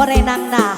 บ่ได้นั่งหนา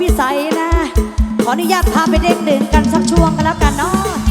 พิสัยนะ ขออนุญาตพาไปเด้งดึงกันสักช่วงกันแล้วกันเนาะ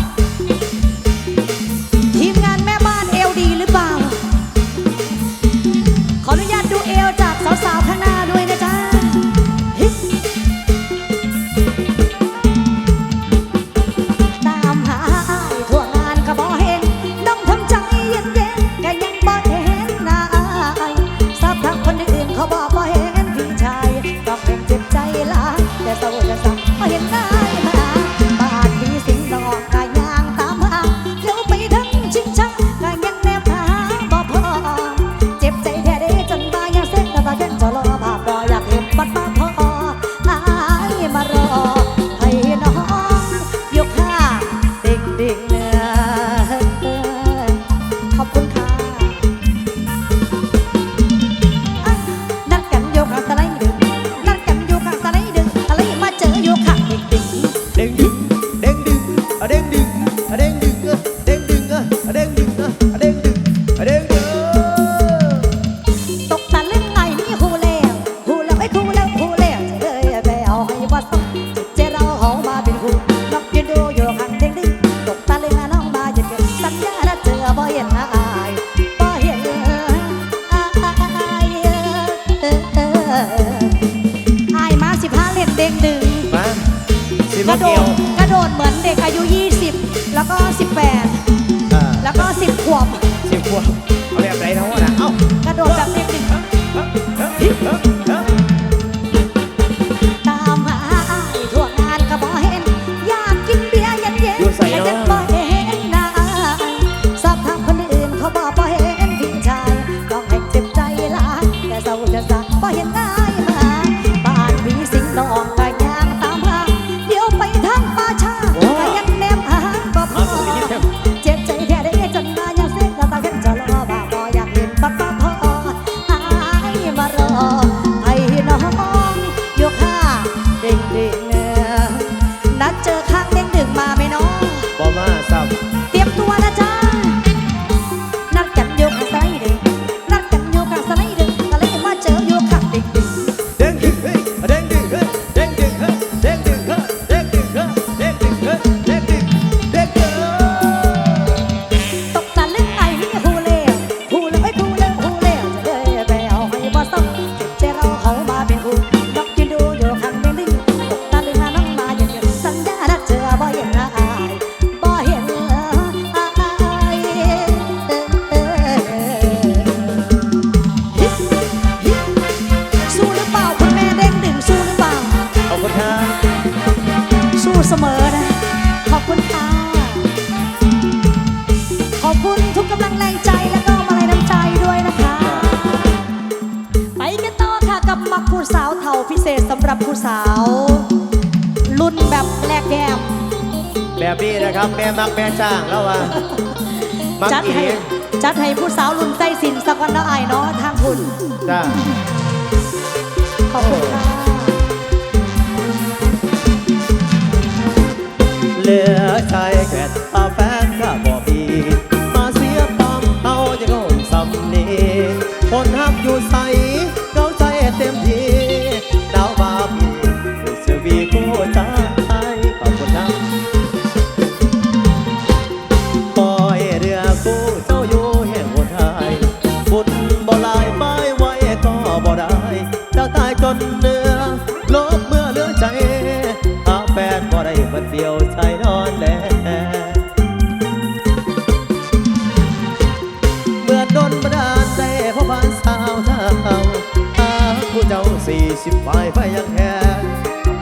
สร้างแล้วว่าจัดให้จัดให้ผู้สาวรุ่นใจสินสักวันละอไอเนาะทางคุณ จ้า ขอบคุณเหลือใจแก่ตาแฟนก็บอกมีมาเสียตามเอาจะโง่สำนีคนหักอยู่ใสเข้าใจเต็มทีดาวบาปีคือสวีโคู่ใสิบปลายยักแหง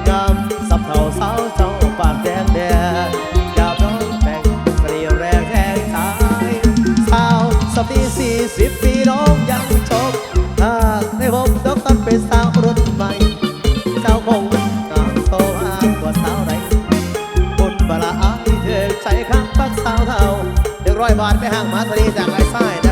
งาสับเท่าสาวเจ้าปากแดงแดงดาวน้องแต่งเสน่ห์แรงแรงสายสาวสตรีสี่สิบปีน้องยังชมหากได้พบดอกตันเป็นสาวรุ่นใหม่เจ้าคงงางโตหาตัวสาวไหนบุญบาราอายเธอใจข้างปักสาวเท่าเด็กร้อยบาทไปห้างมาทะเลจากไอ้ทราย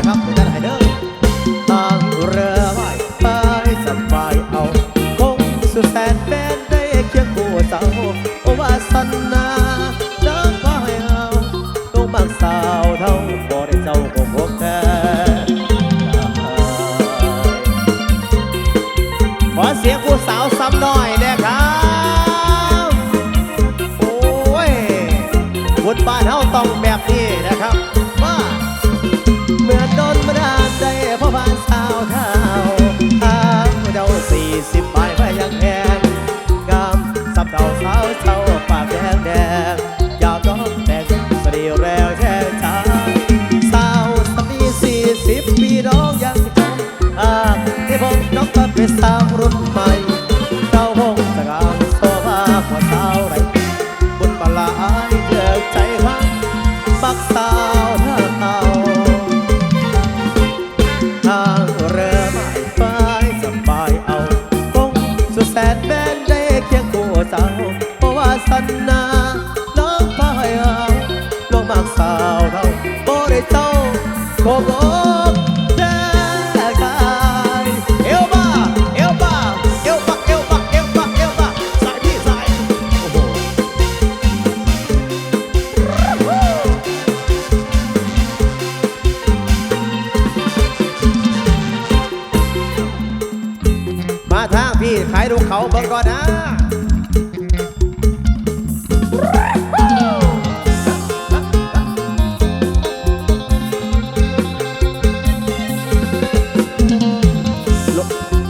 but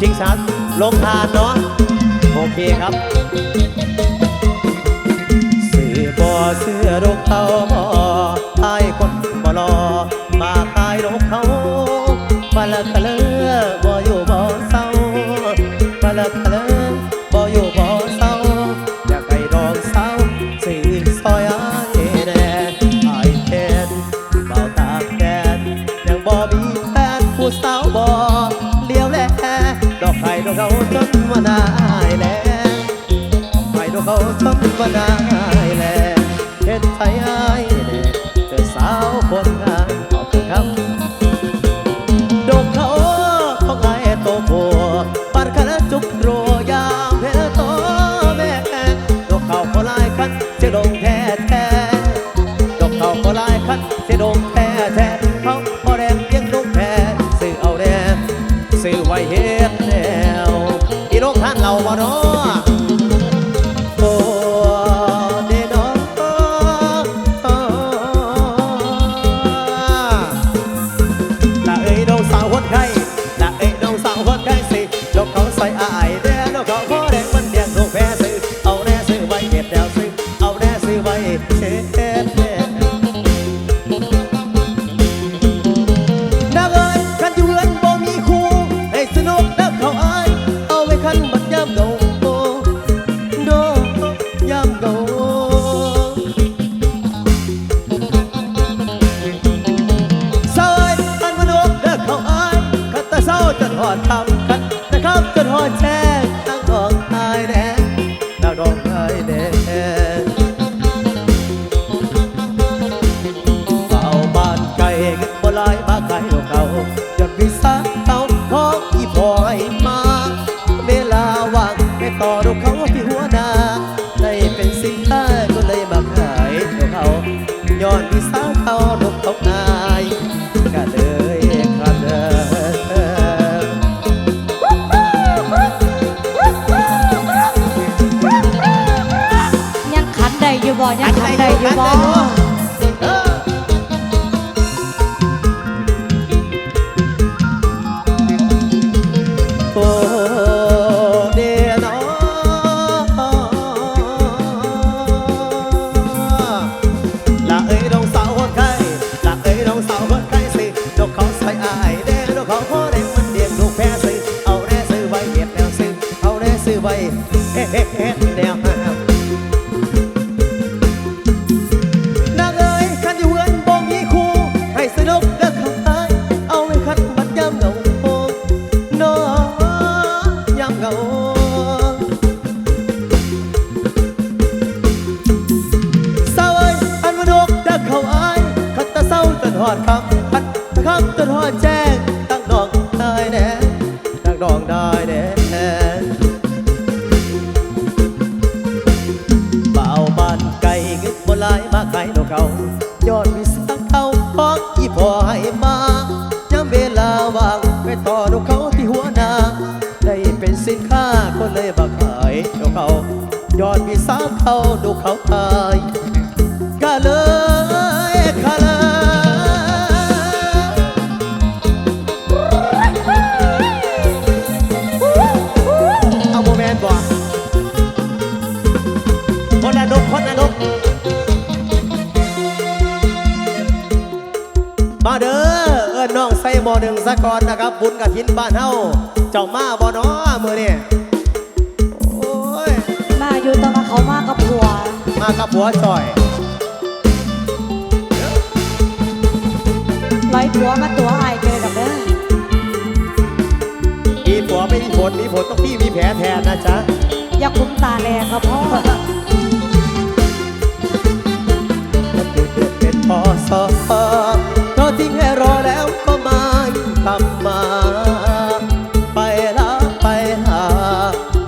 ิงสารลงทานเนาะโอเคครับเสื่อบ่อเสื้อรกเขาบ่อตายคนบอรอมาตายรกเขามาละกะเลย มาได้แลเห็นไทยอายแน่เธอสาวคนงามขอบคำลับดอกเขาเขาไอ้โตปัวปาร์คณะจุกโรยามเพลโตแม่แอดอกเขาก็ลายคันจะดงแท้แท้ดอกเขาก็ลายคันจะดงแท้แท้เขาพอแรงเลี้ยงลูกแท้ซื้อเอาแรงซื้อไว้เฮ็ดแล้วอีโลกท่านเราบาเน ไว้ สะกอนนะครับ บุญกระทินบ้านเฮาเจ้ามาบ่น้อมือนี่โอ้ยมาอยู่ต่อมาเขามากับผัว มากับผัวจ่อยร้อผัวมาตัวไอ้เกินกับเด้อมีผัวไม่มีผลมีผลต้องพี่มีแผลแทนนะจ๊ะ อย่าคุ้มตาแลครับพ่อเป็นพอสอโนทิ้งให้รอแล ไม้ตับมาไปละไปหา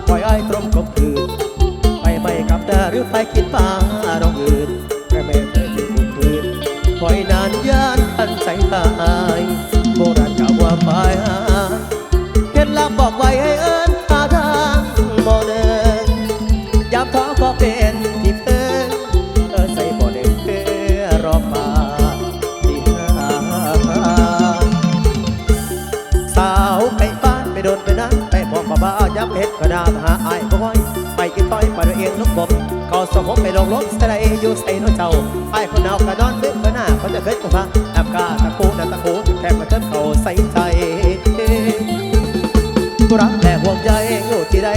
ปล่อยไอ้ตรมกบคืนไปไม่กับแต่หรือไปคิดฟ้าร้องอื่นแค่แม่เคยถึงคืนปล่อยนานยานอันใสงตายโบราณกล่าวว่าไปหา ส่งผมไปลงรถสไลอยู่ใส่นเจ้าไอ้คนเอากระดอนนึกกระหน้าเขาจะเคยกูฟัแอบกาตะกูนตะกูแค่มาเติมเขาใส่ใจรักแต่ห่วงใยอยู่ที่ใด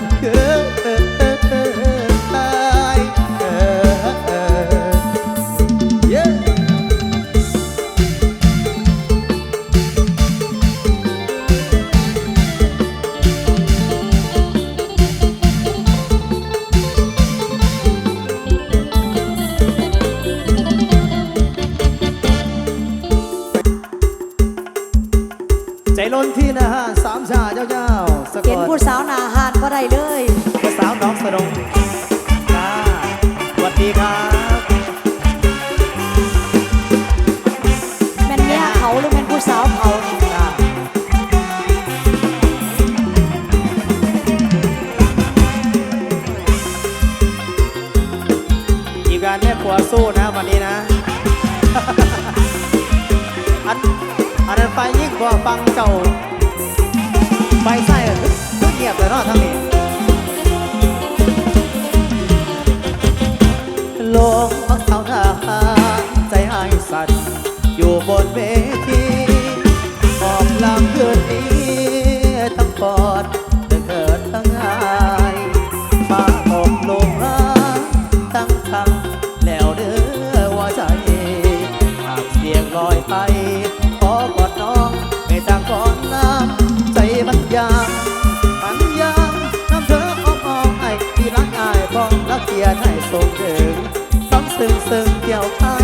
that อันอันไฟยิ่งกว่าฟังเจ้าไฟใส่ก็เงียบแต่รอดทั้งนี้ลงพักเขาทาใจหายสั่นอยู่บนเวทีหอบลำเพื่อนี้ทั้งปอด ไปขอกอดน้องไม่ต่างก่อนน้ำใจมันยามมันยามน้ำเธออ้อมอ้อมไอ้ที่รักอายพ้องรักเกียรให้ส่งถึงซ้ำซึ้งซึ้งเกี่ยวข้า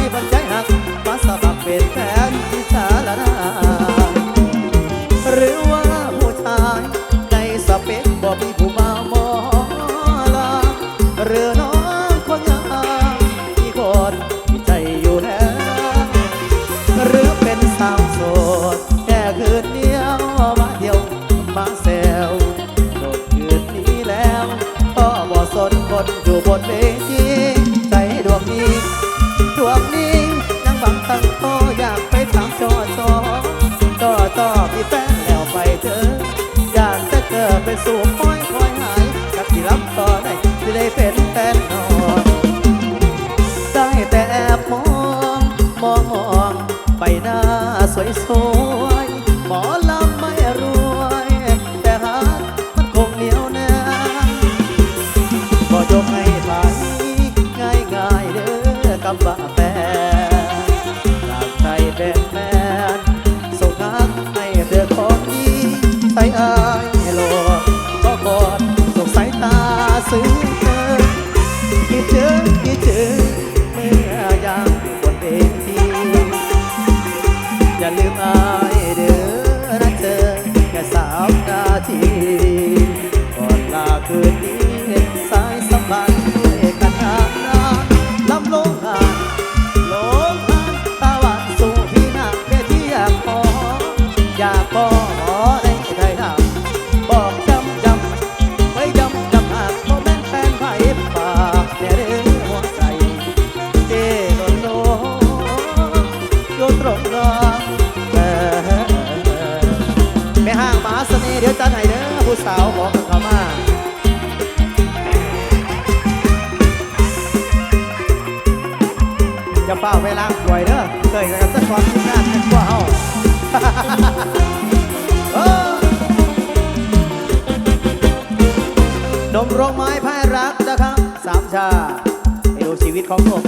เขาก็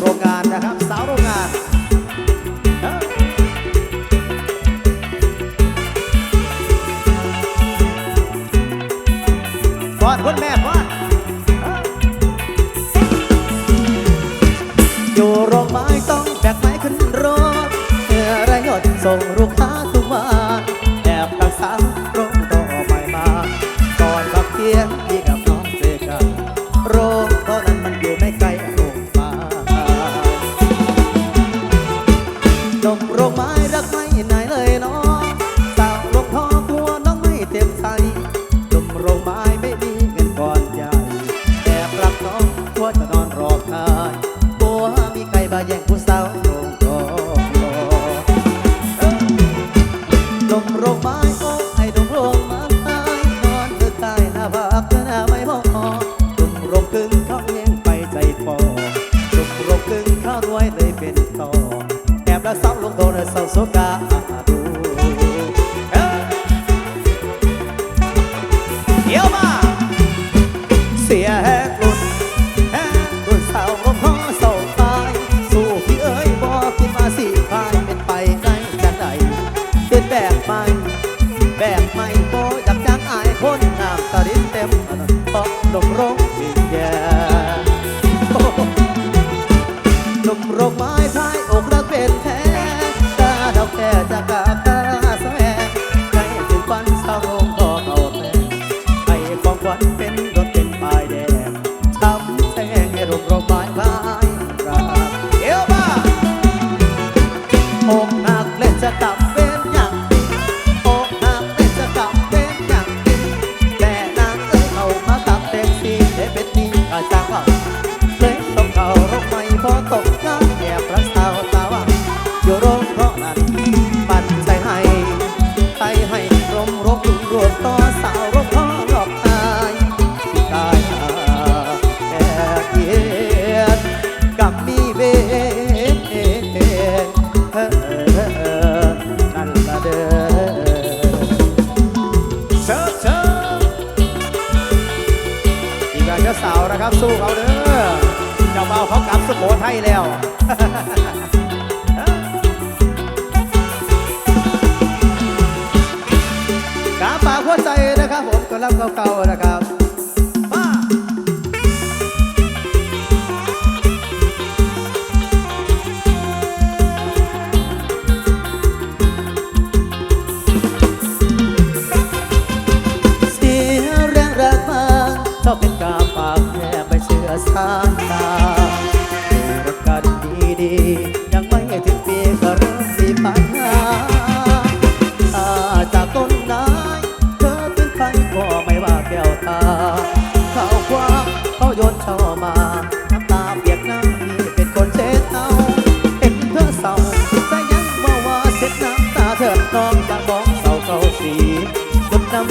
ผมก็รับเก่าๆนะครับ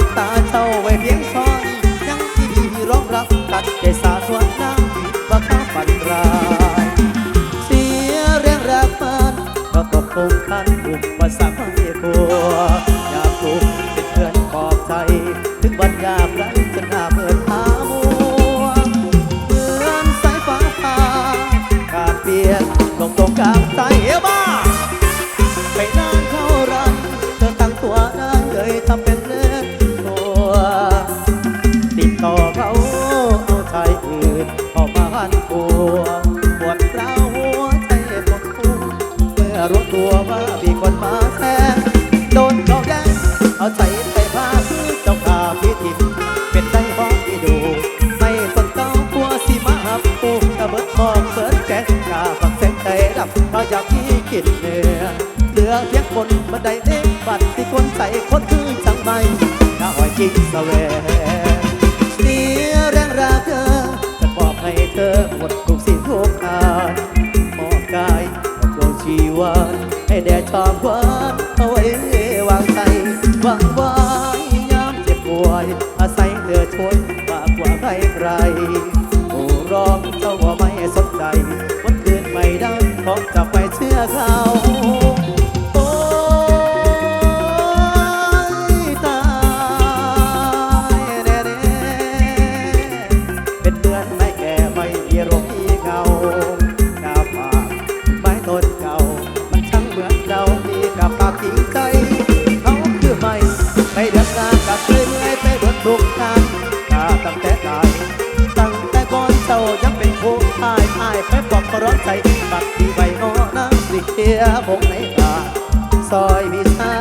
ำตาเจ้าไว้เพียงพอนยังที่ร้องรับกัดใกสาทวนน้ำผิดว่าข้าฝันร้ายเสียเรื่องรักมันก็ตกคงคันบุกว่าสัก quem souber า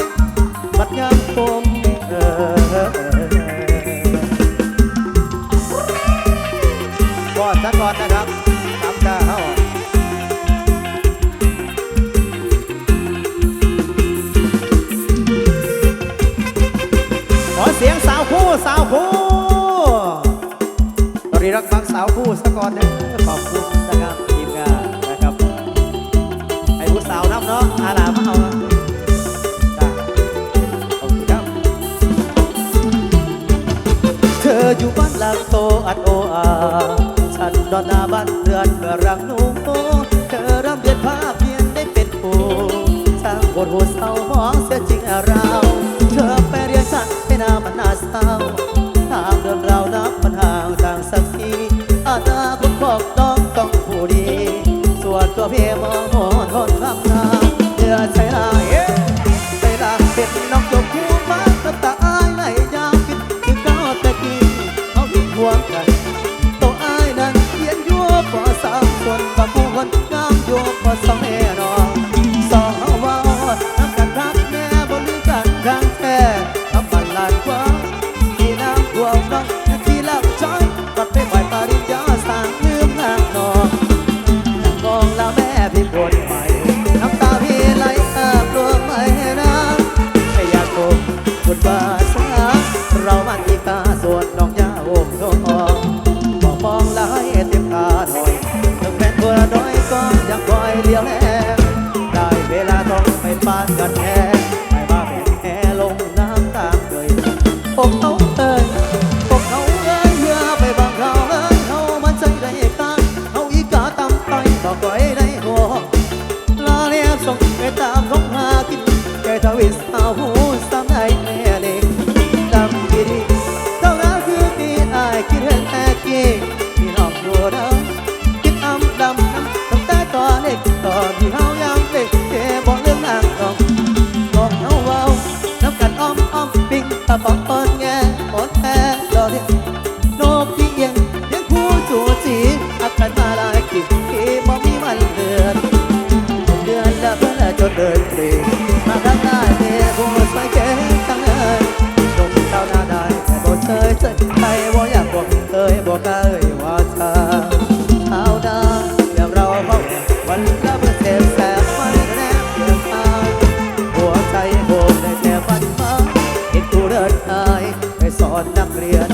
ยบัดยามผมเออก่อนซะก่อนนะครับตามดาวขอเสียงสาวคู่สัวคู่ตอนนี้รักฟังสาวคู่ซะก่อนนะขอบ อัดโออาฉันดอนนาบ้านเรือนกระรังนุ่งโตเธอร่ำเรียนผ้าพเพียนได้เป็นปูช่างปวดหัวเศร้าหมองเสียจริงเรา Uh. roda preta. Tá